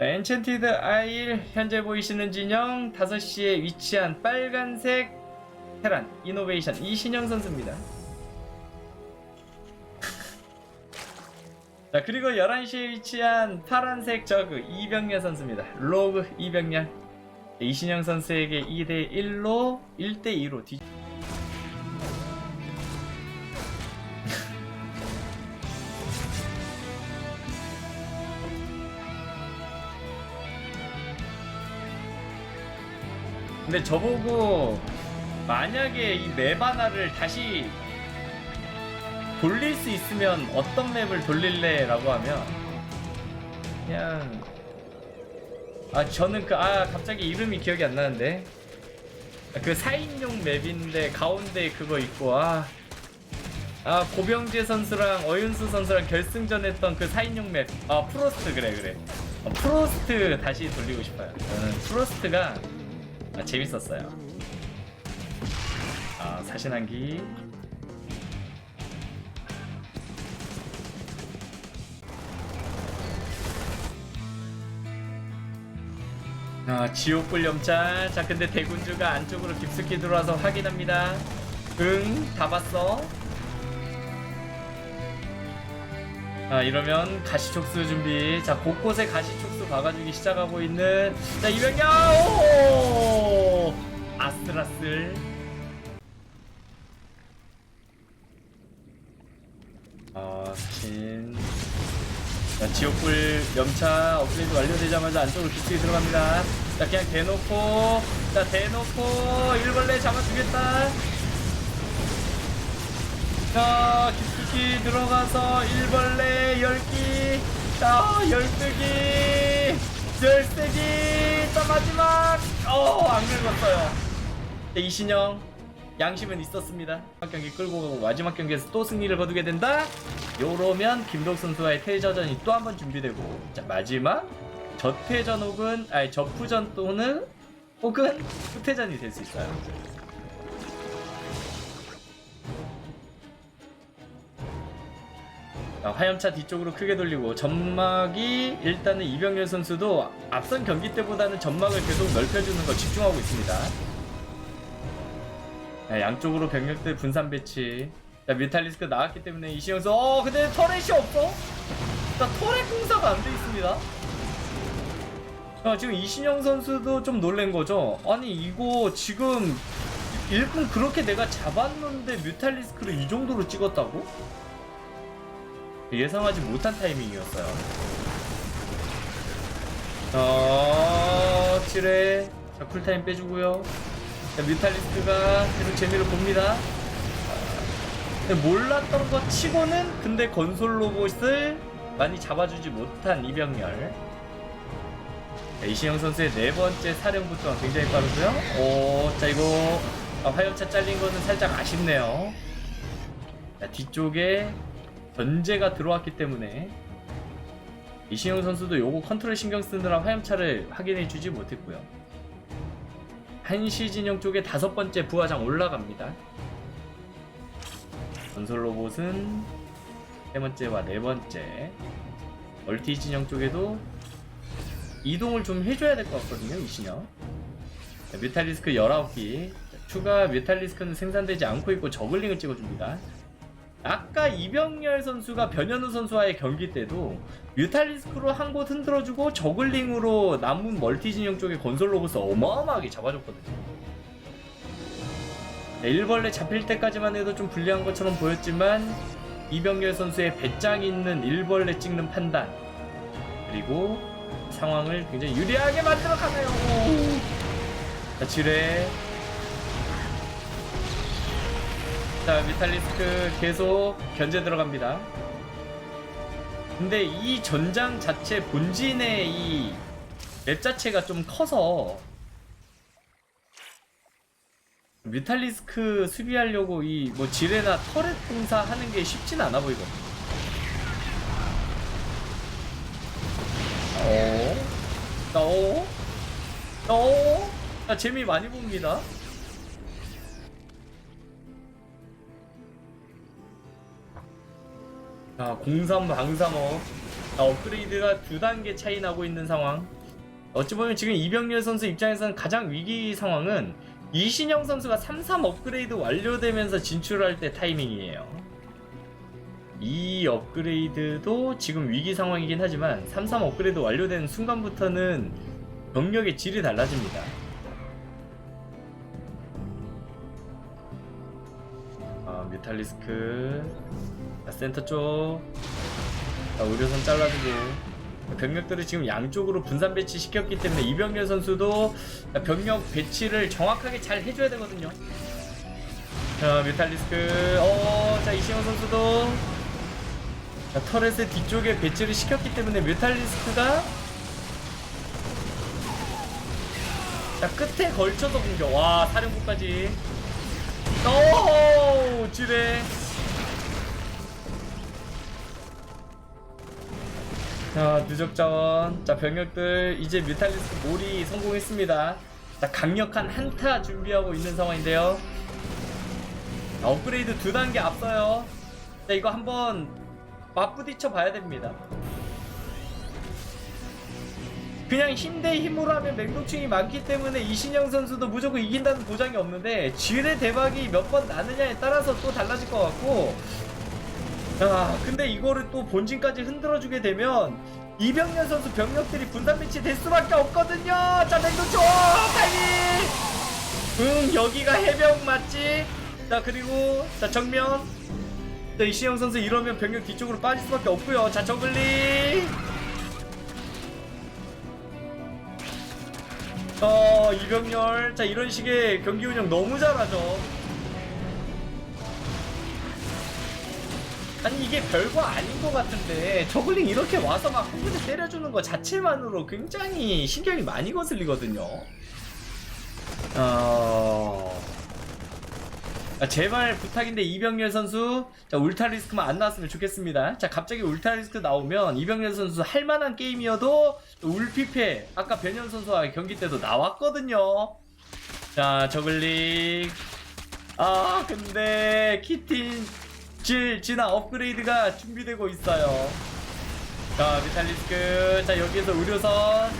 엔첸티드 아일 현재 보이시는 진영 5시에 위치한 빨간색 테란 이노베이션 이신영 선수입니다. 자 그리고 11시에 위치한 파란색 저그 이병렬 선수입니다. 로그 이병렬 이신영 선수에게 2대 1로 1대 2로 뒤. 근데 저보고 만약에 이 맵 하나를 다시 돌릴 수 있으면 어떤 맵을 돌릴래? 라고 하면 그냥 아 저는 그 아 갑자기 이름이 기억이 안 나는데. 아, 그 4인용 맵인데 가운데 그거 있고 아, 아 고병재 선수랑 어윤수 선수랑 결승전 했던 그 4인용 맵 아 프로스트 그래 그래. 어, 프로스트 다시 돌리고 싶어요. 저는 프로스트가 아, 재밌었어요 아 사신한기 아, 지옥불 염찰. 자, 근데 대군주가 안쪽으로 깊숙이 들어와서 확인합니다. 응, 다 봤어. 아, 이러면 가시촉수 준비. 자, 곳곳에 가시촉수 박아주기 시작하고 있는. 자, 이병렬! 오! 아슬아슬. 아, 사신. 자, 지옥불 염차 업그레이드 완료되자마자 안쪽으로 깊숙이 들어갑니다. 자, 그냥 대놓고, 자, 대놓고, 일벌레 잡아주겠다. 자, 깊숙이 들어가서 일벌레 10기, 자, 12기, 13기, 자, 마지막, 어, 안 긁었어요. 네, 이신영, 양심은 있었습니다. 마지막 경기 끌고 가고 마지막 경기에서 또 승리를 거두게 된다. 요러면 김동 선수와의 패전이 또 한 번 준비되고 자 마지막 저패전 혹은 아니 저푸전 또는 혹은 후퇴전이 될 수 있어요. 화염차 뒤쪽으로 크게 돌리고 점막이 일단은 이병렬 선수도 앞선 경기 때보다는 점막을 계속 넓혀주는 거 집중하고 있습니다. 네, 양쪽으로 병력들 분산 배치. 자, 뮤탈리스크 나왔기 때문에 이시영 선수, 어, 근데 터렛이 없어? 자, 터렛 공사가 안 돼 있습니다. 자, 지금 이신영 선수도 좀 놀란 거죠? 아니, 이거 지금 일꾼 그렇게 내가 잡았는데 뮤탈리스크를 이 정도로 찍었다고? 예상하지 못한 타이밍이었어요. 어, 7회. 자, 쿨타임 빼주고요. 자, 뮤탈리스트가 계속 재미를 봅니다. 몰랐던 것 치고는 근데 건솔 로봇을 많이 잡아주지 못한 이병렬. 자, 이신영 선수의 네 번째 사령부터 굉장히 빠르고요. 오, 자 이거 아, 화염차 잘린 거는 살짝 아쉽네요. 자, 뒤쪽에 견제가 들어왔기 때문에 이신영 선수도 요거 컨트롤 신경 쓰느라 화염차를 확인해 주지 못했고요. 한시 진영 쪽에 다섯 번째 부하장 올라갑니다. 건설 로봇은 세 번째와 네 번째 멀티 진영 쪽에도 이동을 좀 해줘야 될 것 같거든요, 이신영. 자, 뮤탈리스크 19기. 추가 뮤탈리스크는 생산되지 않고 있고 저글링을 찍어줍니다. 아까 이병렬 선수가 변현우 선수와의 경기 때도 뮤탈리스크로 한 곳 흔들어주고 저글링으로 남은 멀티 진영 쪽에 건설 로봇을 어마어마하게 잡아줬거든요. 네, 일벌레 잡힐 때까지만 해도 좀 불리한 것처럼 보였지만 이병렬 선수의 배짱 있는 일벌레 찍는 판단 그리고 상황을 굉장히 유리하게 만들어 가네요. 자, 7회 자, 미탈리스크 계속 견제 들어갑니다. 근데 이 전장 자체 본진의 이 맵 자체가 좀 커서 뮤탈리스크 수비하려고 이 뭐 지뢰나 터렛 공사 하는 게 쉽진 않아 보이거든. 어? 어? 어? 나 재미 많이 봅니다. 자, 03 방삼업 자, 업그레이드가 두 단계 차이 나고 있는 상황. 어찌 보면 지금 이병렬 선수 입장에서는 가장 위기 상황은 이신영 선수가 33 업그레이드 완료되면서 진출할 때 타이밍이에요. 이 업그레이드도 지금 위기 상황이긴 하지만 33 업그레이드 완료된 순간부터는 병력의 질이 달라집니다. 아, 뮤탈리스크. 자, 센터 쪽. 자, 의료선 잘라주고. 병력들을 지금 양쪽으로 분산 배치 시켰기 때문에 이병렬 선수도 병력 배치를 정확하게 잘 해줘야 되거든요. 자, 뮤탈리스크. 어, 자, 이시영 선수도. 자, 터렛의 뒤쪽에 배치를 시켰기 때문에 뮤탈리스크가 자, 끝에 걸쳐서 공격. 와, 사령부까지. 오, 지뢰. 자, 누적 자원. 자, 병력들 이제 뮤탈리스크 몰이 성공했습니다. 자, 강력한 한타 준비하고 있는 상황인데요. 자, 업그레이드 두 단계 앞서요. 자, 이거 한번 맞부딪혀 봐야 됩니다. 그냥 힘 대 힘으로 하면 맹독충이 많기 때문에 이신영 선수도 무조건 이긴다는 보장이 없는데 지뢰 대박이 몇 번 나느냐에 따라서 또 달라질 것 같고 아 근데 이거를 또 본진까지 흔들어주게 되면 이병렬 선수 병력들이 분산 배치 될 수밖에 없거든요. 자 오, 타이밍! 응 여기가 해병 맞지? 자 그리고 자 정면. 자 이신영 선수 이러면 병력 뒤쪽으로 빠질 수밖에 없고요. 자 저글링! 어 이병렬. 자 이런 식의 경기 운영 너무 잘하죠 아니 이게 별거 아닌 것 같은데 저글링 이렇게 와서 막 후구를 때려주는 것 자체만으로 굉장히 신경이 많이 거슬리거든요. 어... 아, 제발 부탁인데 이병렬 선수 자 울타 리스크만 안 나왔으면 좋겠습니다. 자 갑자기 울타 리스크 나오면 이병렬 선수 할만한 게임이어도 울피페 아까 변현 선수와 경기 때도 나왔거든요. 자 저글링. 아 근데 키틴 질 진화 업그레이드가 준비되고 있어요. 자 비탈리스크. 자 여기에서 의료선.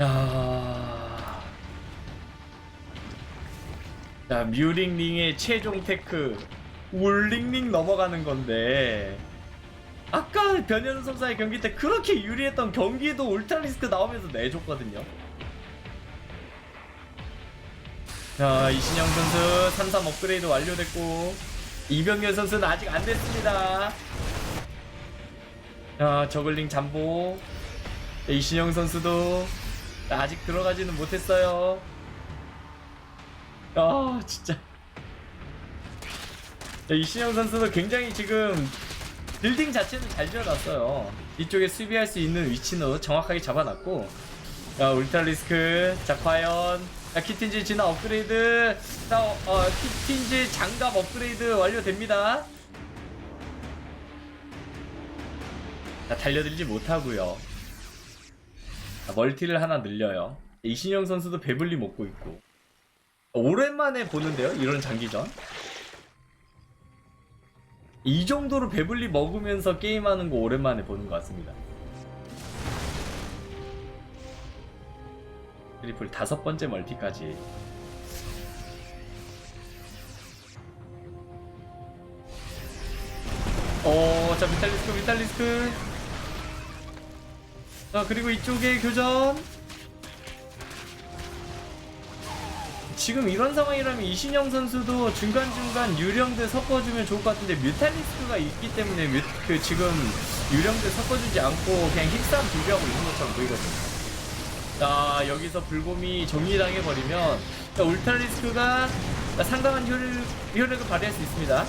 야. 자, 뮤링링의 최종 테크. 울링링 넘어가는 건데. 아까 변현 선수의 경기 때 그렇게 유리했던 경기도 울트라리스크 나오면서 내줬거든요. 자, 이신영 선수 33 업그레이드 완료됐고 이병렬 선수는 아직 안 됐습니다. 자, 저글링 잠보 자, 이신영 선수도 아직 들어가지는 못했어요. 아 진짜. 자, 이신영 선수도 굉장히 지금 빌딩 자체는 잘 지어놨어요. 이쪽에 수비할 수 있는 위치는 정확하게 잡아놨고. 자, 울트라리스크. 자, 과연. 자, 키틴즈 진화 업그레이드. 자, 어, 어, 키틴즈 장갑 업그레이드 완료됩니다. 자, 달려들지 못하고요. 자, 멀티를 하나 늘려요. 이신영 선수도 배불리 먹고 있고. 오랜만에 보는데요, 이런 장기전. 이 정도로 배불리 먹으면서 게임하는 거 오랜만에 보는 것 같습니다. 트리플 다섯 번째 멀티까지. 어, 자, 미탈리스크, 미탈리스크. 자, 그리고 이쪽에 교전. 지금 이런 상황이라면 이신영 선수도 중간중간 유령들 섞어주면 좋을 것 같은데 뮤탈리스크가 있기 때문에 뮤, 그 지금 유령들 섞어주지 않고 그냥 힙싸움 준비하고 있는 것처럼 보이거든요. 자 여기서 불곰이 정리당해버리면 자, 상당한 효력, 효력을 발휘할 수 있습니다.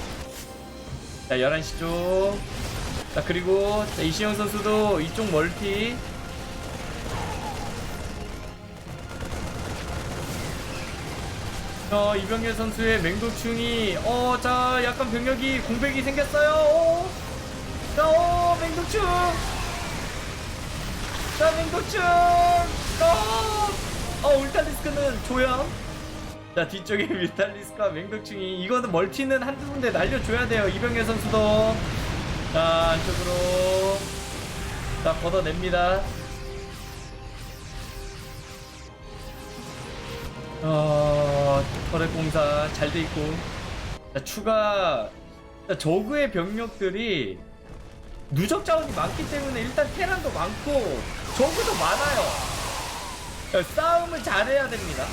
자 11시 쪽. 자 그리고 자, 이신영 선수도 이쪽 멀티 어, 이병렬 선수의 맹독충이 어, 자, 약간 병력이 공백이 생겼어요. 어. 자, 어, 맹독충. 자, 맹독충. 어, 어 울타리스크는 조연. 자 뒤쪽에 뮤탈리스크와 맹독충이 이거는 멀티는 한두 군데 날려줘야 돼요 이병렬 선수도. 자 안쪽으로. 자 걷어냅니다. 어 터렛 공사 잘 돼 있고. 자 추가 자, 저그의 병력들이 누적 자원이 많기 때문에 일단 테란도 많고 저그도 많아요. 자, 싸움을 잘해야 됩니다.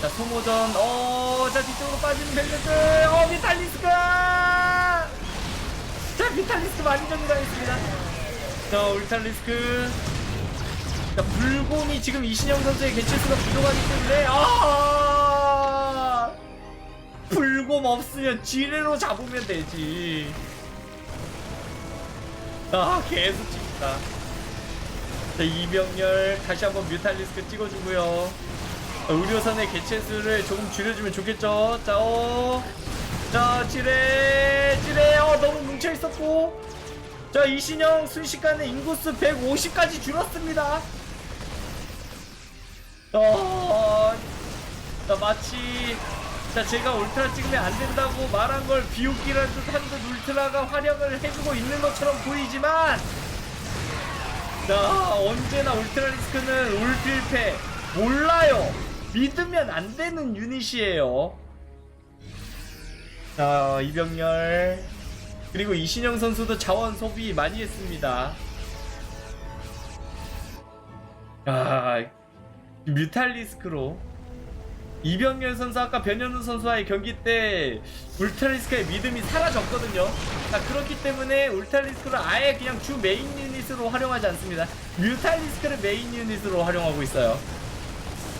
자 소모전 어 자 뒤쪽으로 빠지는 벨레트 어 비탈리스크가 자 비탈리스크 많이 정리당했습니다. 자 울탈리스크. 자 불곰이 지금 이신영 선수의 개체수가 부족하기 때문에 아! 불곰 없으면 지뢰로 잡으면 되지. 아 계속 찍다 자 이병렬 다시 한번 뮤탈리스크 찍어주고요. 자, 의료선의 개체수를 조금 줄여주면 좋겠죠? 자 어. 자 지뢰 지뢰. 어 너무 뭉쳐있었고. 자 이신영 순식간에 인구수 150까지 줄었습니다. 어, 자 마치 자 제가 울트라 찍으면 안 된다고 말한 걸 비웃기라도 한듯 울트라가 활약을 해주고 있는 것처럼 보이지만 자 언제나 울트라 리스크는 울필패. 몰라요. 믿으면 안 되는 유닛이에요. 자 이병렬 그리고 이신영 선수도 자원 소비 많이 했습니다. 아 뮤탈리스크로 이병렬 선수 아까 변현우 선수와의 경기 때 울트라리스크의 믿음이 사라졌거든요. 자 그렇기 때문에 울트라리스크를 아예 그냥 주 메인 유닛으로 활용하지 않습니다. 뮤탈리스크를 메인 유닛으로 활용하고 있어요.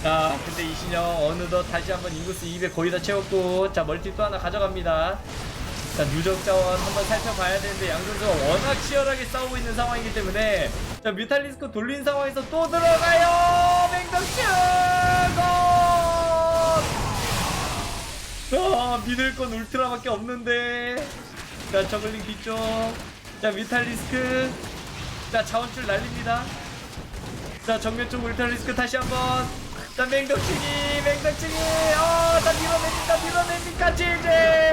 자 근데 이신영 어느덧 다시 한번 인구수 200 거의 다 채웠고 자 멀티 또 하나 가져갑니다. 자 누적 자원 한번 살펴봐야 되는데 양 선수가 워낙 치열하게 싸우고 있는 상황이기 때문에 자 뮤탈리스크 돌린 상황에서 또 들어가요 맹덕충 아 믿을 건 울트라밖에 없는데. 자 저글링 뒤쪽. 자 뮤탈리스크. 자 자원줄 날립니다. 자 정면 쪽 울트라리스크 다시 한번. 자 맹덕충이 맹덕충이. 어다 밀어냅니까 밀어냅니까 제제.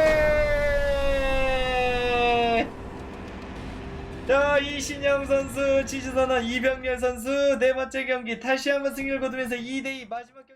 자 이신영 선수 지주선언 이병렬 선수 네 번째 경기 다시 한번 승리를 거두면서 2대2 마지막 경기